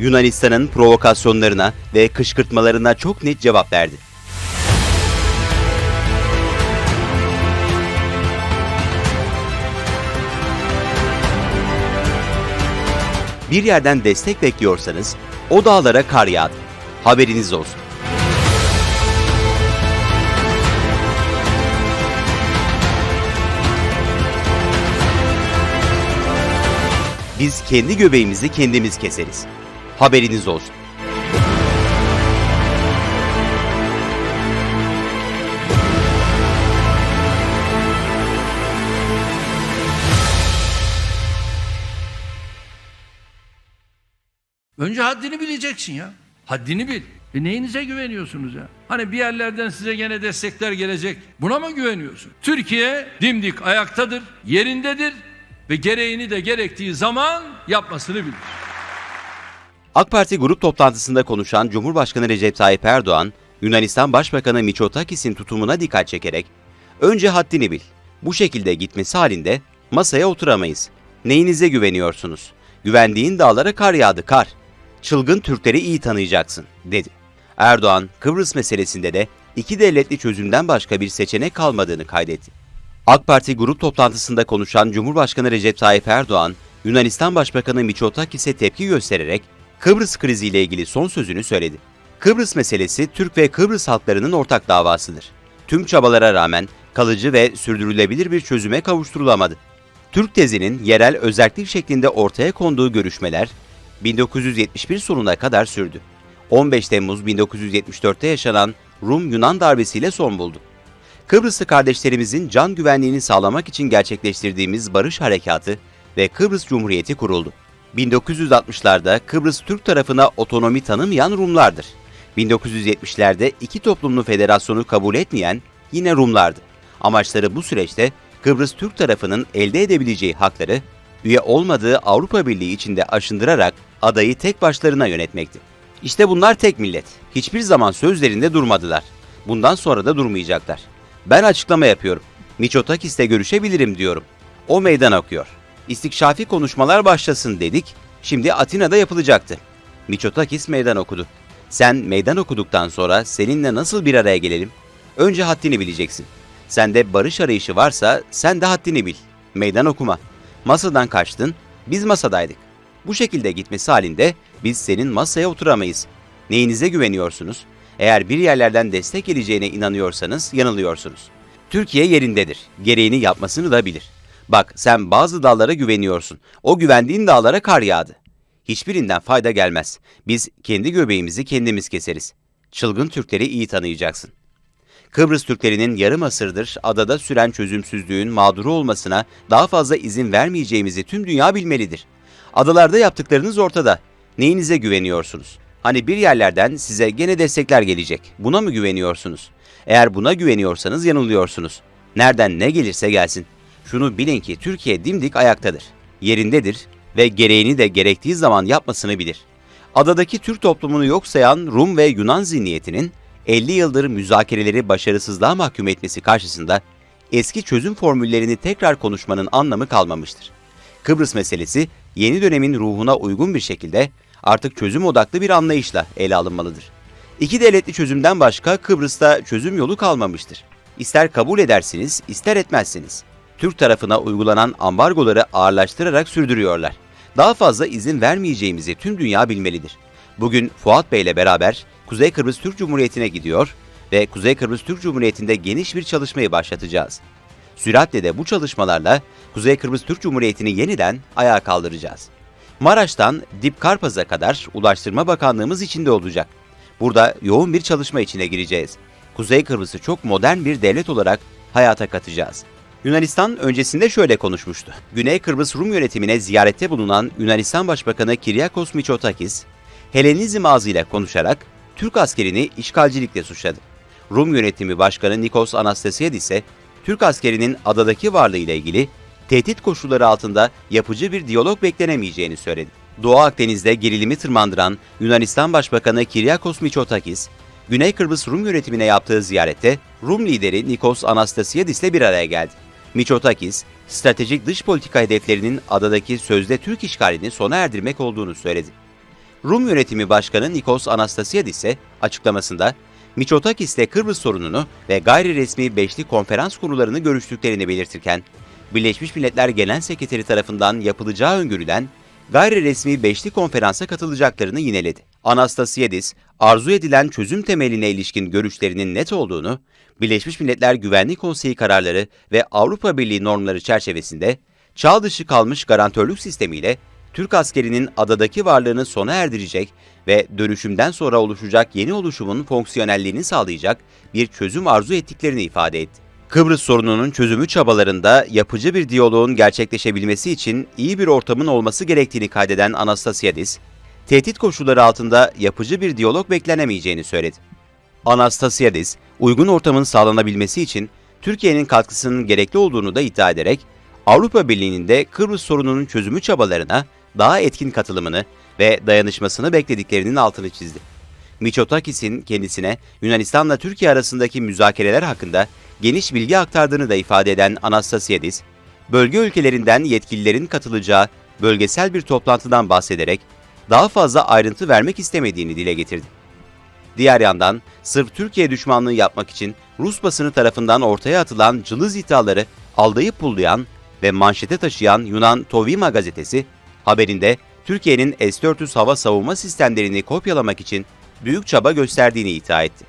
Yunanistan'ın provokasyonlarına ve kışkırtmalarına çok net cevap verdi. Bir yerden destek bekliyorsanız o dağlara kar yağdı. Haberiniz olsun. Biz kendi göbeğimizi kendimiz keseriz. Haberiniz olsun. Önce haddini bileceksin ya. Haddini bil. E neyinize güveniyorsunuz ya? Hani bir yerlerden size gene destekler gelecek. Buna mı güveniyorsun? Türkiye dimdik ayaktadır, yerindedir ve gereğini de gerektiği zaman yapmasını bilir. AK Parti grup toplantısında konuşan Cumhurbaşkanı Recep Tayyip Erdoğan, Yunanistan Başbakanı Mitsotakis'in tutumuna dikkat çekerek, "Önce haddini bil. Bu şekilde gitmesi halinde masaya oturamayız. Neyinize güveniyorsunuz? Güvendiğin dağlara kar yağdı kar. Çılgın Türkleri iyi tanıyacaksın." dedi. Erdoğan, Kıbrıs meselesinde de iki devletli çözümden başka bir seçenek kalmadığını kaydetti. AK Parti grup toplantısında konuşan Cumhurbaşkanı Recep Tayyip Erdoğan, Yunanistan Başbakanı Mitsotakis'e tepki göstererek Kıbrıs kriziyle ilgili son sözünü söyledi. Kıbrıs meselesi Türk ve Kıbrıs halklarının ortak davasıdır. Tüm çabalara rağmen kalıcı ve sürdürülebilir bir çözüme kavuşturulamadı. Türk tezinin yerel özellik şeklinde ortaya konduğu görüşmeler 1971 sonuna kadar sürdü. 15 Temmuz 1974'te yaşanan Rum-Yunan darbesiyle son buldu. Kıbrıslı kardeşlerimizin can güvenliğini sağlamak için gerçekleştirdiğimiz barış harekatı ve Kıbrıs Cumhuriyeti kuruldu. 1960'larda Kıbrıs Türk tarafına otonomi tanımayan Rumlardır. 1970'lerde iki toplumlu federasyonu kabul etmeyen yine Rumlardı. Amaçları bu süreçte Kıbrıs Türk tarafının elde edebileceği hakları üye olmadığı Avrupa Birliği içinde aşındırarak adayı tek başlarına yönetmekti. İşte bunlar tek millet. Hiçbir zaman sözlerinde durmadılar. Bundan sonra da durmayacaklar. Ben açıklama yapıyorum. Miçotakis'le görüşebilirim diyorum. O meydan okuyor. İstikşafi konuşmalar başlasın dedik. Şimdi Atina'da yapılacaktı. Miçotakis meydan okudu. Sen meydan okuduktan sonra seninle nasıl bir araya gelelim? Önce haddini bileceksin. Sende barış arayışı varsa sen de haddini bil. Meydan okuma. Masadan kaçtın, biz masadaydık. Bu şekilde gitmesi halinde biz senin masaya oturamayız. Neyinize güveniyorsunuz? Eğer bir yerlerden destek geleceğine inanıyorsanız yanılıyorsunuz. Türkiye yerindedir. Gereğini yapmasını da bilir. Bak sen bazı dağlara güveniyorsun. O güvendiğin dağlara kar yağdı. Hiçbirinden fayda gelmez. Biz kendi göbeğimizi kendimiz keseriz. Çılgın Türkleri iyi tanıyacaksın. Kıbrıs Türklerinin yarım asırdır adada süren çözümsüzlüğün mağduru olmasına daha fazla izin vermeyeceğimizi tüm dünya bilmelidir. Adalarda yaptıklarınız ortada. Neyinize güveniyorsunuz? Hani bir yerlerden size gene destekler gelecek. Buna mı güveniyorsunuz? Eğer buna güveniyorsanız yanılıyorsunuz. Nereden ne gelirse gelsin. Şunu bilin ki Türkiye dimdik ayaktadır. Yerindedir ve gereğini de gerektiği zaman yapmasını bilir. Adadaki Türk toplumunu yok sayan Rum ve Yunan zihniyetinin 50 yıldır müzakereleri başarısızlığa mahkum etmesi karşısında eski çözüm formüllerini tekrar konuşmanın anlamı kalmamıştır. Kıbrıs meselesi yeni dönemin ruhuna uygun bir şekilde artık çözüm odaklı bir anlayışla ele alınmalıdır. İki devletli çözümden başka Kıbrıs'ta çözüm yolu kalmamıştır. İster kabul edersiniz, ister etmezsiniz. Türk tarafına uygulanan ambargoları ağırlaştırarak sürdürüyorlar. Daha fazla izin vermeyeceğimizi tüm dünya bilmelidir. Bugün Fuat Bey ile beraber Kuzey Kıbrıs Türk Cumhuriyeti'ne gidiyor ve Kuzey Kıbrıs Türk Cumhuriyeti'nde geniş bir çalışmayı başlatacağız. Süratle de bu çalışmalarla Kuzey Kıbrıs Türk Cumhuriyeti'ni yeniden ayağa kaldıracağız. Maraş'tan Dip Karpaz'a kadar Ulaştırma Bakanlığımız içinde olacak. Burada yoğun bir çalışma içine gireceğiz. Kuzey Kıbrıs'ı çok modern bir devlet olarak hayata katacağız. Yunanistan öncesinde şöyle konuşmuştu. Güney Kıbrıs Rum yönetimine ziyarette bulunan Yunanistan Başbakanı Kiryakos Mitsotakis, Helenizm ağzıyla konuşarak Türk askerini işgalcilikle suçladı. Rum yönetimi başkanı Nikos Anastasiadis ise Türk askerinin adadaki varlığı ile ilgili tehdit koşulları altında yapıcı bir diyalog beklenemeyeceğini söyledi. Doğu Akdeniz'de gerilimi tırmandıran Yunanistan Başbakanı Kiryakos Mitsotakis, Güney Kıbrıs Rum yönetimine yaptığı ziyarette Rum lideri Nikos Anastasiadis ile bir araya geldi. Mitsotakis, stratejik dış politika hedeflerinin adadaki sözde Türk işgalini sona erdirmek olduğunu söyledi. Rum Yönetimi Başkanı Nikos Anastasiadis ise açıklamasında Miçotakis'te Kıbrıs sorununu ve gayri resmi beşli konferans konularını görüştüklerini belirtirken, Birleşmiş Milletler Genel Sekreteri tarafından yapılacağı öngörülen gayri resmi beşli konferansa katılacaklarını yineledi. Anastasiadis, arzu edilen çözüm temeline ilişkin görüşlerinin net olduğunu, Birleşmiş Milletler Güvenlik Konseyi kararları ve Avrupa Birliği normları çerçevesinde çağ dışı kalmış garantörlük sistemiyle Türk askerinin adadaki varlığını sona erdirecek ve dönüşümden sonra oluşacak yeni oluşumun fonksiyonelliğini sağlayacak bir çözüm arzu ettiklerini ifade etti. Kıbrıs sorununun çözümü çabalarında yapıcı bir diyaloğun gerçekleşebilmesi için iyi bir ortamın olması gerektiğini kaydeden Anastasiadis, tehdit koşulları altında yapıcı bir diyalog beklenemeyeceğini söyledi. Anastasiadis, uygun ortamın sağlanabilmesi için Türkiye'nin katkısının gerekli olduğunu da iddia ederek, Avrupa Birliği'nin de Kıbrıs sorununun çözümü çabalarına daha etkin katılımını ve dayanışmasını beklediklerinin altını çizdi. Miçotakis'in kendisine Yunanistan'la Türkiye arasındaki müzakereler hakkında geniş bilgi aktardığını da ifade eden Anastasiadis, bölge ülkelerinden yetkililerin katılacağı bölgesel bir toplantıdan bahsederek daha fazla ayrıntı vermek istemediğini dile getirdi. Diğer yandan sırf Türkiye düşmanlığı yapmak için Rus basını tarafından ortaya atılan cılız iddiaları aldayıp pullayan ve manşete taşıyan Yunan Tovima gazetesi haberinde Türkiye'nin S-400 hava savunma sistemlerini kopyalamak için büyük çaba gösterdiğini iddia etti.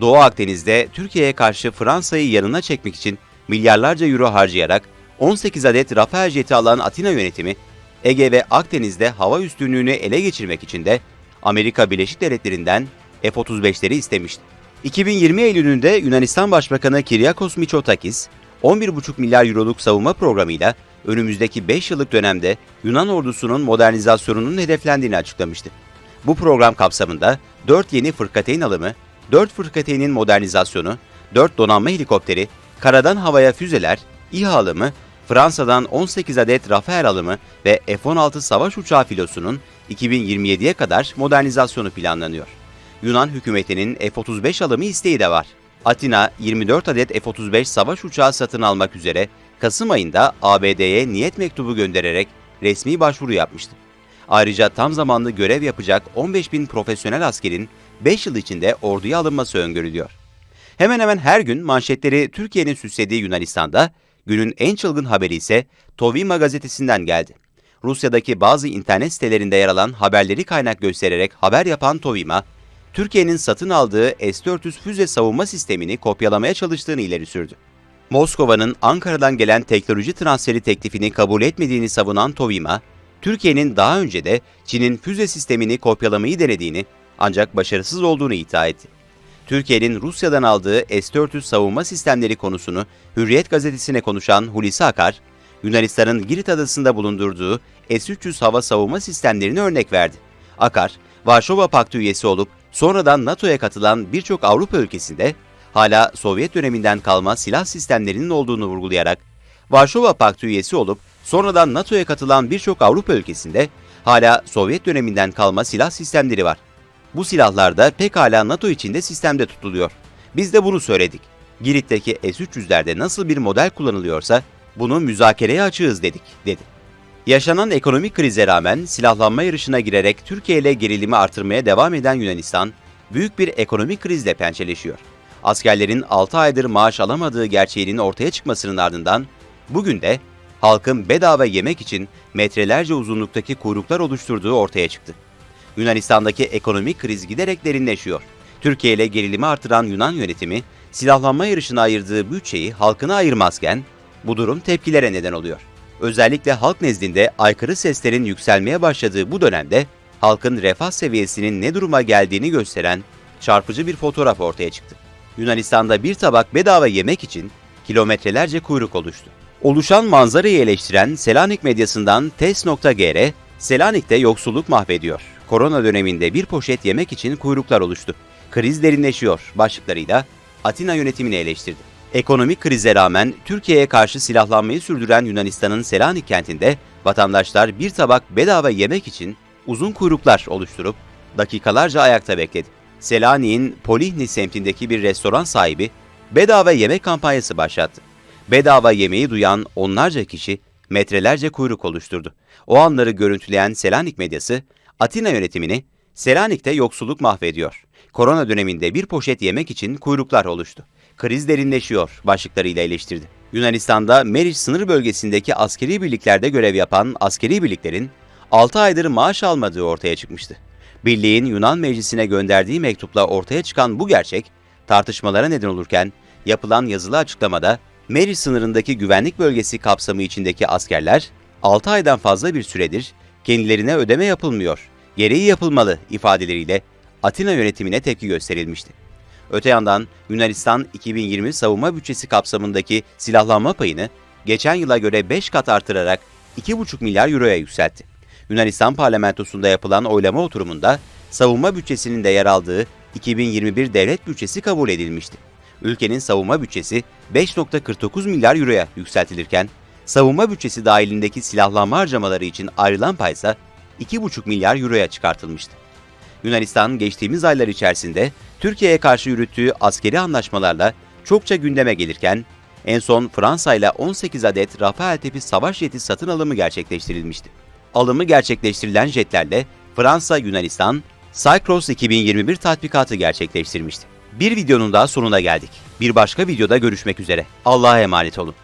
Doğu Akdeniz'de Türkiye'ye karşı Fransa'yı yanına çekmek için milyarlarca euro harcayarak 18 adet Rafael jeti alan Atina yönetimi, Ege ve Akdeniz'de hava üstünlüğünü ele geçirmek için de Amerika Birleşik Devletleri'nden F-35'leri istemişti. 2020 Eylül'ünde Yunanistan Başbakanı Kyriakos Mitsotakis, 11,5 milyar euroluk savunma programıyla önümüzdeki 5 yıllık dönemde Yunan ordusunun modernizasyonunun hedeflendiğini açıklamıştı. Bu program kapsamında 4 yeni fırkateyn alımı, 4 fırkateynin modernizasyonu, 4 donanma helikopteri, karadan havaya füzeler, İHA alımı, Fransa'dan 18 adet Rafael alımı ve F-16 savaş uçağı filosunun 2027'ye kadar modernizasyonu planlanıyor. Yunan hükümetinin F-35 alımı isteği de var. Atina 24 adet F-35 savaş uçağı satın almak üzere Kasım ayında ABD'ye niyet mektubu göndererek resmi başvuru yapmıştı. Ayrıca tam zamanlı görev yapacak 15 bin profesyonel askerin 5 yıl içinde orduya alınması öngörülüyor. Hemen hemen her gün manşetleri Türkiye'nin süslediği Yunanistan'da günün en çılgın haberi ise Tovima gazetesinden geldi. Rusya'daki bazı internet sitelerinde yer alan haberleri kaynak göstererek haber yapan Tovima, Türkiye'nin satın aldığı S-400 füze savunma sistemini kopyalamaya çalıştığını ileri sürdü. Moskova'nın Ankara'dan gelen teknoloji transferi teklifini kabul etmediğini savunan Tovima, Türkiye'nin daha önce de Çin'in füze sistemini kopyalamayı denediğini ancak başarısız olduğunu iddia etti. Türkiye'nin Rusya'dan aldığı S-400 savunma sistemleri konusunu Hürriyet gazetesine konuşan Hulusi Akar, Yunanistan'ın Girit adasında bulundurduğu S-300 hava savunma sistemlerini örnek verdi. Akar, Varşova Paktı üyesi olup sonradan NATO'ya katılan birçok Avrupa ülkesinde hala Sovyet döneminden kalma silah sistemlerinin olduğunu vurgulayarak, Varşova Paktı üyesi olup sonradan NATO'ya katılan birçok Avrupa ülkesinde hala Sovyet döneminden kalma silah sistemleri var. Bu silahlar da pekala NATO içinde sistemde tutuluyor. Biz de bunu söyledik. Girit'teki S-300'lerde nasıl bir model kullanılıyorsa bunu müzakereye açığız dedik, dedi. Yaşanan ekonomik krize rağmen silahlanma yarışına girerek Türkiye ile gerilimi artırmaya devam eden Yunanistan, büyük bir ekonomik krizle pençeleşiyor. Askerlerin 6 aydır maaş alamadığı gerçeğinin ortaya çıkmasının ardından bugün de halkın bedava yemek için metrelerce uzunluktaki kuyruklar oluşturduğu ortaya çıktı. Yunanistan'daki ekonomik kriz giderek derinleşiyor. Türkiye ile gerilimi artıran Yunan yönetimi, silahlanma yarışına ayırdığı bütçeyi halkına ayırmazken, bu durum tepkilere neden oluyor. Özellikle halk nezdinde aykırı seslerin yükselmeye başladığı bu dönemde, halkın refah seviyesinin ne duruma geldiğini gösteren çarpıcı bir fotoğraf ortaya çıktı. Yunanistan'da bir tabak bedava yemek için kilometrelerce kuyruk oluştu. Oluşan manzarayı eleştiren Selanik medyasından TES.gr, Selanik'te yoksulluk mahvediyor. Korona döneminde bir poşet yemek için kuyruklar oluştu. Kriz derinleşiyor başlıklarıyla Atina yönetimini eleştirdi. Ekonomik krize rağmen Türkiye'ye karşı silahlanmayı sürdüren Yunanistan'ın Selanik kentinde vatandaşlar bir tabak bedava yemek için uzun kuyruklar oluşturup dakikalarca ayakta bekledi. Selanik'in Polihni semtindeki bir restoran sahibi bedava yemek kampanyası başlattı. Bedava yemeği duyan onlarca kişi metrelerce kuyruk oluşturdu. O anları görüntüleyen Selanik medyası Atina yönetimini Selanik'te yoksulluk mahvediyor. Korona döneminde bir poşet yemek için kuyruklar oluştu. Kriz derinleşiyor başlıklarıyla eleştirdi. Yunanistan'da Meriç sınır bölgesindeki askeri birliklerde görev yapan askeri birliklerin 6 aydır maaş almadığı ortaya çıkmıştı. Birliğin Yunan meclisine gönderdiği mektupla ortaya çıkan bu gerçek tartışmalara neden olurken yapılan yazılı açıklamada Meriç sınırındaki güvenlik bölgesi kapsamı içindeki askerler 6 aydan fazla bir süredir kendilerine ödeme yapılmıyor, gereği yapılmalı ifadeleriyle Atina yönetimine tepki gösterilmişti. Öte yandan Yunanistan 2020 savunma bütçesi kapsamındaki silahlanma payını geçen yıla göre 5 kat artırarak 2,5 milyar euroya yükseltti. Yunanistan parlamentosunda yapılan oylama oturumunda savunma bütçesinin de yer aldığı 2021 devlet bütçesi kabul edilmişti. Ülkenin savunma bütçesi 5.49 milyar euroya yükseltilirken, savunma bütçesi dahilindeki silahlanma harcamaları için ayrılan paysa 2,5 milyar euroya çıkartılmıştı. Yunanistan geçtiğimiz aylar içerisinde Türkiye'ye karşı yürüttüğü askeri anlaşmalarla çokça gündeme gelirken, en son Fransa ile 18 adet Rafael tipi savaş jeti satın alımı gerçekleştirilmişti. Alımı gerçekleştirilen jetlerle Fransa-Yunanistan, Cycross 2021 tatbikatı gerçekleştirmişti. Bir videonun daha sonuna geldik. Bir başka videoda görüşmek üzere. Allah'a emanet olun.